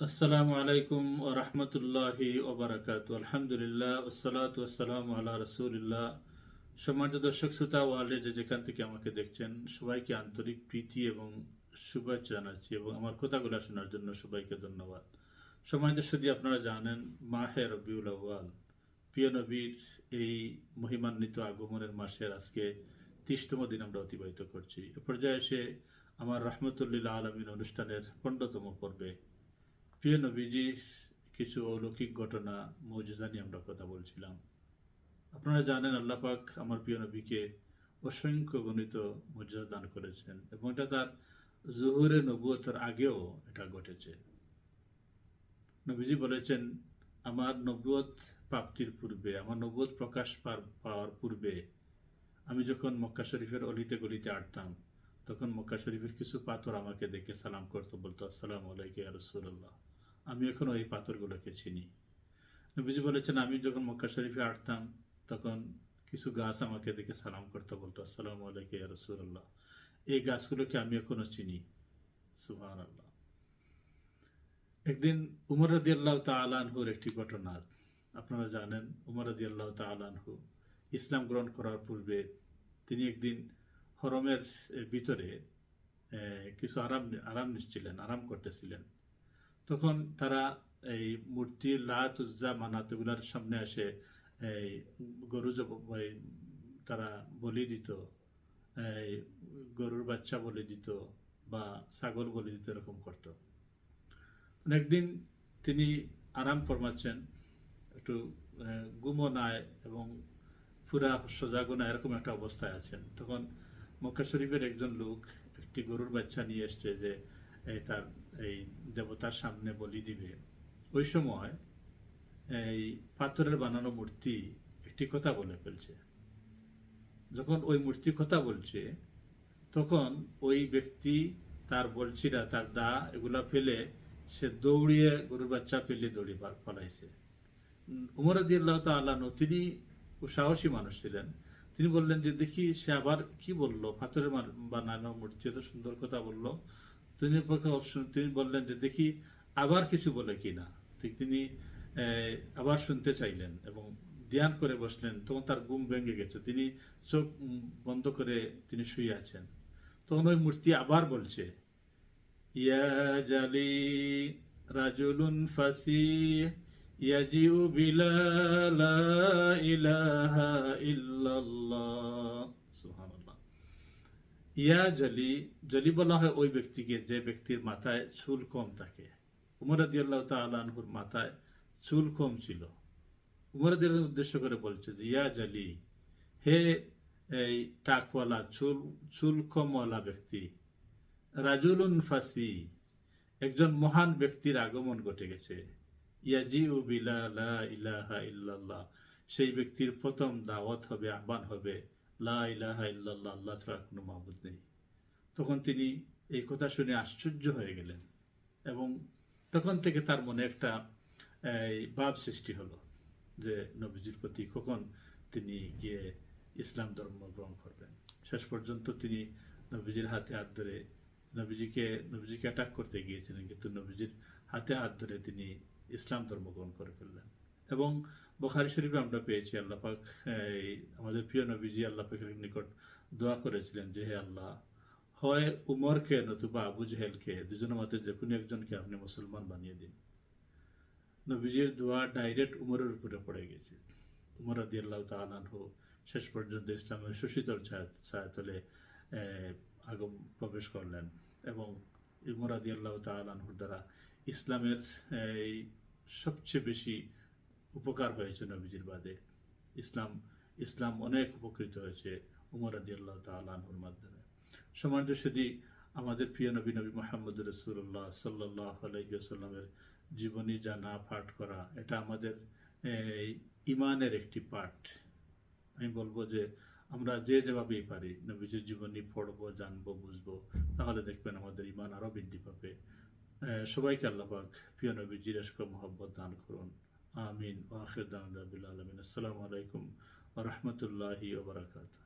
আসসালামু আলাইকুম ও রহমতুল্লাহি ওবরাকাত আলহামদুলিল্লাহ ওসালাত ওসালাম আল্লাহ রসুলিল্লাহ। সম্মানিত দর্শক, শ্রোতা ওয়ার্ল্ডে যে যেখান থেকে আমাকে দেখছেন, সবাইকে আন্তরিক প্রীতি এবং শুভেচ্ছা জানাচ্ছি এবং আমার কথাগুলো শোনার জন্য সবাইকে ধন্যবাদ। সম্মানিত শুধু আপনারা জানেন, মাহে রবিউল আউ্য়াল। প্রিয় নবীর এই মহিমান্বিত আগমনের মাসের আজকে তিরিশতম দিন আমরা অতিবাহিত করছি। এ পর্যায়ে এসে আমার রহমতুল্লিল্লাহ আলমিন অনুষ্ঠানের পনেরোতম পর্বে প্রিয় নবীজির কিছু অলৌকিক ঘটনা মৌজুজা নিয়ে আমরা কথা বলছিলাম। আপনারা জানেন, আল্লাহ পাক আমার প্রিয় নবীকে অসংখ্য গণিত মর্যাদা দান করেছেন এবং এটা তার জহুরে নবুয়তের আগেও এটা ঘটেছে। নবীজি বলেছেন, আমার নবুয়ত প্রাপ্তির পূর্বে, আমার নবুয়ত প্রকাশ পাওয়ার পূর্বে, আমি যখন মক্কা শরীফের অলিতে গলিতে আটতাম, তখন মক্কা শরীফের কিছু পাথর আমাকে দেখে সালাম করতো, বলতো, আসসালাম আলাইকে রসুল্লাহ আমি এখন ওই পাথরগুলোকে চিনি। নবীজি বলেছেন, আমি যখন মক্কা শরীফে আটতাম, তখন কিছু গাছ আমাকে দেখে সালাম করতে বলতো, আসসালাম আলাইকে রসুল্লাহ এই গাছগুলোকে আমি এখনও চিনি। সুহান আল্লাহ একদিন উমর রদি আল্লাহ তালানহুর একটি ঘটনা, আপনারা জানেন, উমর রদি আল্লাহ তালানহু ইসলাম গ্রহণ করার পূর্বে তিনি একদিন হরমের ভিতরে কিছু আরাম আরাম নিচ্ছিলেন, আরাম করতেছিলেন। তখন তারা এই মূর্তি লাত উজ্জা মানাত এগুলার সামনে আসে, এই গরু তারা বলি দিত, এই গরুর বাচ্চা বলি দিত বা ছাগল বলি দিত, এরকম করতো। একদিন তিনি আরাম ফরমাচ্ছেন, একটু গুমো নাই এবং পুরা সজাগো না, এরকম একটা অবস্থায় আছেন। তখন মক্কা শরীফের একজন লোক একটি গরুর বাচ্চা নিয়ে এসছে যে এই তার এই দেবতার সামনে বলি দিবে। ওই সময় এই পাথরের বানানো মূর্তি একটি কথা বলে ফেলছে। যখন ওই মূর্তি কথা বলছে, তখন ওই ব্যক্তি তার বলছিরা তার দা এগুলা ফেলে সে দৌড়িয়ে গরুর বাচ্চা ফেলে দৌড়িয়ে পা- পালাইছে উমর আল্লাহ তাল্লাহ তিনি সাহসী মানুষ ছিলেন। তিনি বললেন যে, দেখি সে আবার কি বলল? পাথরের বানানো মূর্তি এত সুন্দর কথা বলল। তিনি পক্ষে তিনি বললেন যে দেখি আবার কিছু বলে কিনা। ঠিক তিনি আবার শুনতে চাইলেন এবং ধ্যান করে বসলেন, তখন তার ঘুম ভেঙে গেছে। তিনি চোখ বন্ধ করে তিনি শুয়ে আছেন। তখন ওই মূর্তি আবার বলছে, ইয়া জালি রাজুলুন ফাসিহ, ইয়াজিউ বিলা ইলাহা ইল্লাল্লাহ। সুবহানাল্লাহ। ইয়া জলি জলি বলা হয় ওই ব্যক্তিকে যে ব্যক্তির মাথায় চুল কম থাকে। উমর রাদিয়াল্লাহু তাআলা আনহুর মাথায় চুল কম ছিল। উমর রাদিয়াল্লাহু উদ্দেশ্য করে বলছে যে, ইয়া জলি, হে এই টাকওয়ালা, চুল চুল কমওয়ালা ব্যক্তি, রাজুলুন ফাসি, একজন মহান ব্যক্তির আগমন ঘটে গেছে। ইয়াজিউ বিলা লা ইলাহা ইল্লাল্লাহ, সেই ব্যক্তির প্রথম দাওয়াত হবে, আহ্বান হবে লা ইলাহা ইল্লাল্লাহ, আল্লাহ ছাড়া কোনো মাহবুদ নেই। তখন তিনি এই কথা শুনে আশ্চর্য হয়ে গেলেন এবং তখন থেকে তার মনে একটা ভাব সৃষ্টি হলো যে নবীজির প্রতি কখন তিনি গিয়ে ইসলাম ধর্ম গ্রহণ করবেন। শেষ পর্যন্ত তিনি নবীজির হাতে হাত ধরে নবীজিকে নবীজিকে অ্যাটাক করতে গিয়েছিলেন, কিন্তু নবীজির হাতে হাত ধরে তিনি ইসলাম ধর্ম গ্রহণ করে ফেললেন। এবং বখারি শরীফে আমরা পেয়েছি আল্লাহ পাক এই, আমাদের প্রিয় নবীজি আল্লাহ পাকের নিকট দোয়া করেছিলেন যে হে আল্লাহ হয় উমরকে নতুবা আবু জেহেলকে দুজনের মধ্যে যে কোনো একজনকে আপনি মুসলমান বানিয়ে দিন। নবীজির দোয়া ডাইরেক্ট উমরের উপরে পড়ে গেছে। উমর আদি আল্লাহ তালানহু শেষ পর্যন্ত ইসলামের সুশীতল ছায়া ছায়াতলে আগম প্রবেশ করলেন এবং উমর আদি আল্লাহ তালানহুর দ্বারা ইসলামের এই সবচেয়ে বেশি উপকার হয়েছে নবীজির বাদে। ইসলাম ইসলাম অনেক উপকৃত হয়েছে উমর আদি আল্লাহ তালানহুর মাধ্যমে। সমাজ যদি আমাদের প্রিয় নবী নবী মোহাম্মদ রসুল্লাহ সাল্লাহ আলাইসাল্লামের জীবনী জানা পাঠ করা, এটা আমাদের ইমানের একটি পাঠ। আমি বলব যে আমরা যে যেভাবেই পারি নবীজির জীবনী পড়ব, জানব, বুঝব, তাহলে দেখবেন আমাদের ইমান আরও বৃদ্ধি পাবে। সবাইকে আল্লাহ পাক প্রিয় নবীজির এসকো মোহাম্মত দান করুন। আমিন ও আখির দান রবিল আলমিন আসসালামু আলাইকুম ও রহমতুল্লাহি ওবরাকাতুহ